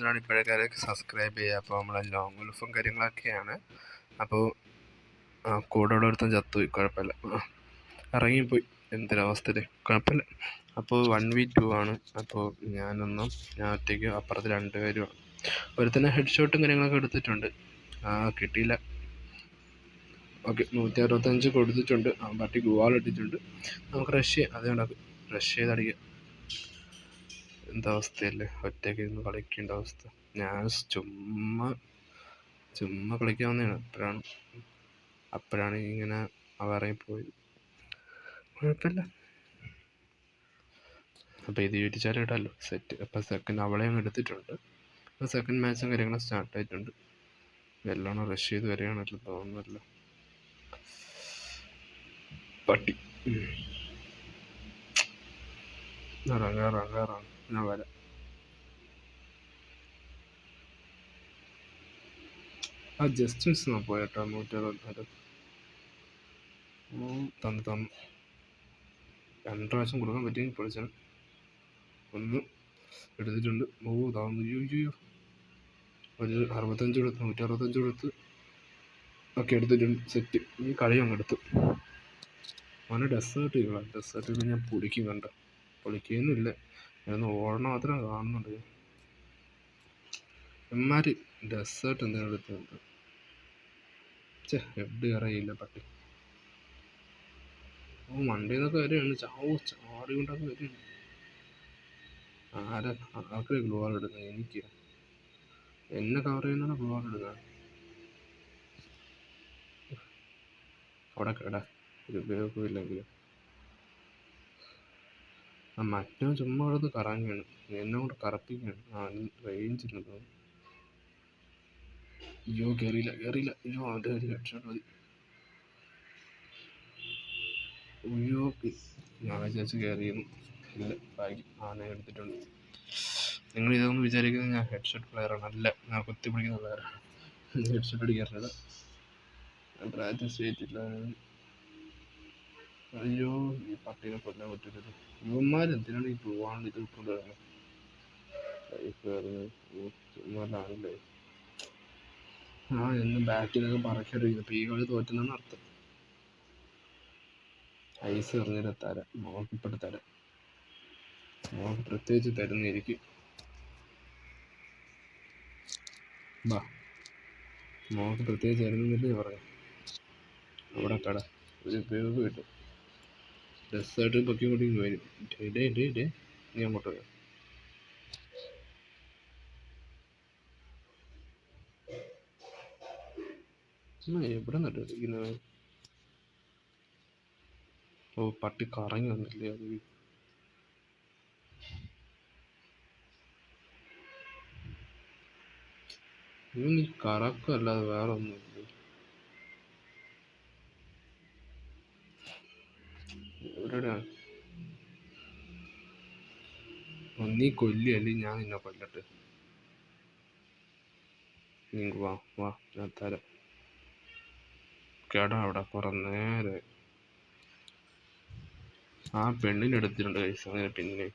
കാണുന്നതാണ് ഇപ്പോഴേക്കാരൊക്കെ സബ്സ്ക്രൈബ് ചെയ്യുക. അപ്പോൾ നമ്മളെ ലോങ് ഉൾഫും കാര്യങ്ങളൊക്കെയാണ്. അപ്പോൾ കൂടെ ഉള്ളൊരുത്തൻ ചത്തുപോയി കുഴപ്പമില്ല. ഇറങ്ങിപ്പോയി. എന്തൊരവസ്ഥയിൽ കുഴപ്പമില്ല. അപ്പോൾ വൺ വി ടു ആണ്. അപ്പോൾ ഞാനൊന്നും ഞാൻ ഒറ്റയ്ക്ക് അപ്പുറത്ത് രണ്ട് ആണ്. ഒരുത്തന്നെ ഹെഡ് ഷോട്ടും കാര്യങ്ങളൊക്കെ എടുത്തിട്ടുണ്ട്. കിട്ടിയില്ല. ഓക്കെ നൂറ്റി അറുപത്തഞ്ച് കൊടുത്തിട്ടുണ്ട്. ആ പട്ടി ഗുവാൾ ഇട്ടിട്ടുണ്ട്. നമുക്ക് റഷ് ചെയ്യാം. അത് കണക്ക് റഷ് അവസ്ഥയല്ലേ? ഒറ്റയ്ക്ക് ഇരുന്ന് കളിക്കേണ്ട അവസ്ഥ. ഞാൻ ചുമ്മാ ചുമ്മാ കളിക്കാവുന്നതാണ് അപ്പോഴാണ് അപ്പോഴാണ് ഇങ്ങനെ അവ പോയത് കുഴപ്പമില്ല. അപ്പോൾ ഇത് ചോദിച്ചാലും ഇടാമല്ലോ സെറ്റ് അപ്പോൾ സെക്കൻഡ് അവളെ അങ്ങ് എടുത്തിട്ടുണ്ട്. അപ്പോൾ സെക്കൻഡ് മാച്ചും കാര്യങ്ങളും സ്റ്റാർട്ട് ആയിട്ടുണ്ട്. വെല്ലോണം റഷ് ചെയ്ത് വരികയാണല്ലോ തോന്നുന്നല്ലോ. പട്ടി. ഇറങ്ങാം ഇറങ്ങാം ഇറങ്ങാം ഞാൻ വരാം ആ ജസ്റ്റ് മിസ് എന്നാ പോയേട്ടോ നൂറ്റി അറുപത്തിനാല് തന്നു തന്നു രണ്ട് പ്രാവശ്യം കൊടുക്കാൻ പറ്റിയെങ്കിൽ പൊളിച്ചാണ് ഒന്ന് എടുത്തിട്ടുണ്ട്. ഓ താന്നു അയ്യോ അയ്യോ ഒരു അറുപത്തഞ്ച് കൊടുത്ത് നൂറ്റി അറുപത്തഞ്ച് കൊടുത്ത് ഒക്കെ എടുത്തിട്ടുണ്ട്. സെറ്റ് ഈ കളി അങ്ങ് എടുത്തു. അവനെ ഡെസേർട്ട് ചെയ്യണം ഡെസേർട്ട് ഞാൻ പൊടിക്കും കണ്ട? പൊളിക്കുന്നില്ല. ഞാനൊന്ന് ഓടണം മാത്രമേ കാണുന്നുണ്ട് എമ്മാരി ഡെസേർട്ട് എന്തെങ്കിലും എടുത്തുണ്ട് ചേ എവിടെ അറിയില്ല പട്ടി. ഓ മണ്ടയിൽ നിന്നൊക്കെ വരെയാണ് ചാവോ ചാടി കൊണ്ടൊക്കെ വരെയാണ് ആരാ? ആർക്കാ ഗ്ലൂ വാൾ ഇടുന്നത്? എനിക്ക്. എന്നെ കവർ ചെയ്യുന്നതാണ് ഗ്ലൂ വാൾ ഇടുന്നത്. അവിടെ കേടാ. ഒരു ഉപയോഗമില്ലെങ്കിലും ആ മറ്റവൻ ചുമ്മാ അവിടെ കറങ്ങുകയാണ്. എന്നെ കൊണ്ട് കറപ്പിക്കുകയാണ്. ആ റേഞ്ച് തോന്നുന്നു അയ്യോ കയറിയില്ല കയറിയില്ല അയ്യോ അവന്റെ ഒരു ഹെഡ്ഷോട്ട് മതി. അയ്യോ ഞാൻ വിചാരിച്ച് കയറിയിരുന്നു ഇല്ല ഭാഗ്യം. ആന എടുത്തിട്ടുണ്ട്. നിങ്ങൾ ഇതൊന്നും വിചാരിക്കുന്നത് ഞാൻ ഹെഡ്ഷോട്ട് പ്ലെയറാണ് അല്ല ഞാൻ കുത്തി പിടിക്കുന്ന പ്ലെയറാണ് ഹെഡ്ഷോട്ട് അടിക്കാറില്ല. പ്രാക്ടീസ് ചെയ്തിട്ടില്ല അയ്യോ ഈ പട്ടിനെ കൊല്ലാൻ പറ്റില്ലല്ലോ ഇവന്മാർ എന്തിനാണ് ഈ പോവാണ്ട് ഇത് കൊണ്ടുവരുന്നത് ലൈഫ് കയറുന്നത് ചുമ്മാ ആ എന്ന് ഇപ്പം ഈ കളി തോറ്റെന്നാണ് അർത്ഥം. ഐസ് എറിഞ്ഞിട്ട് തരാം. നോക്കിപ്പെട്ട് തരാം. നോക്ക് പ്രത്യേകിച്ച് തരുന്നിരിക്കും. ബാ. നോക്ക് പ്രത്യേകിച്ച് തരുന്നില്ലേ? പറയാം. അവിടെ കട. ഒരു ഉപയോഗം കിട്ടും ഡെസേർട്ട് പൊക്കി കൂടി വരും ഇടേ ഇടേ ഇടേ നീ അങ്ങോട്ട് വരാം. എവിടെ നട്ടിരിക്കുന്നത് ഓ പട്ടി കറങ്ങി വന്നില്ലേ അത്? കറക്കല്ലാതെ വേറെ ഒന്നുമില്ല എവിടെയാണ് നീ കൊല്ലി അല്ലെങ്കിൽ ഞാൻ നിന്നെ കൊല്ലട്ടെ നീ വാ വാ ഞാൻ തരാം. കേടാ അവിടെ കുറെ നേരെ. ആ പെണ്ണിനെ എടുത്തിട്ടുണ്ട് കൈസ് അങ്ങനെ പിന്നെ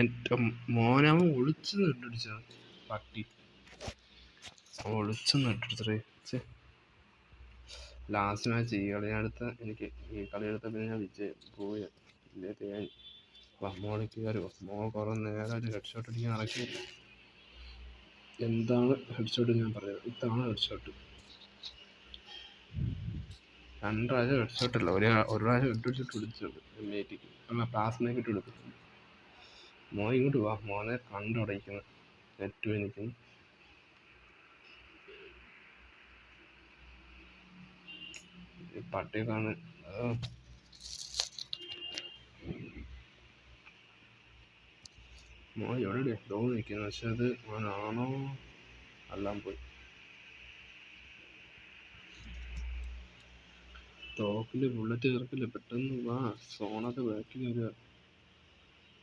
എന്റെ മോനവൻ ഒളിച്ചു നട്ടടിച്ച പട്ടി. ഒളിച്ചു നട്ടെടുത്തേ ലാസ്റ്റ് മാച്ച് ഈ കളി അടുത്ത എനിക്ക് ഈ കളി എടുത്ത പിന്നെ ഞാൻ വിജയം പോയി. ഇല്ലേ തേങ്ങി മോളിക്ക് കയറുമോ മോൾ കുറേ ഒരു ഹെഡ് ഷോട്ട് അടിക്കാൻ നടക്കില്ല. എന്താണ് ഹെഡ് ഷോട്ട് ഞാൻ പറയാം. ഇതാണ് ഹെഡ് ഷോട്ട് രണ്ട് ഹെഡ് ഷോട്ട് അല്ല. ഒരു ഒരു പ്രാവശ്യം ഹെഡ് ഷോട്ട് പിടിച്ചിട്ടുണ്ട് എം എ ടിക്ക് അല്ല പ്ലാസ്മയ്ക്ക് ഇട്ട് കൊടുക്കും മോൻ ഇങ്ങോട്ട് വാ. മോനെ കണ്ടുടയ്ക്കുന്നു നെറ്റ് നിൽക്കുന്നു പട്ടിയൊക്കെയാണ് മോൻ എവിടെ ഡോ നിൽക്കുന്നത് പക്ഷെ അത് മോനാണോ? എല്ലാം പോയി. തോക്കിൽ ബുള്ളറ്റ് കയറക്കില്ല പെട്ടെന്ന് വാ സോണൊക്കെ ബാക്കിൽ വരിക.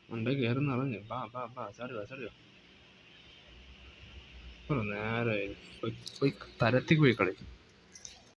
മണ്ട കയറുന്ന അറിഞ്ഞു. ബാ ബാ ബാ ചാടുക ചാടുക. നേരെ പോയി തരത്തിൽ പോയി കളിക്കും.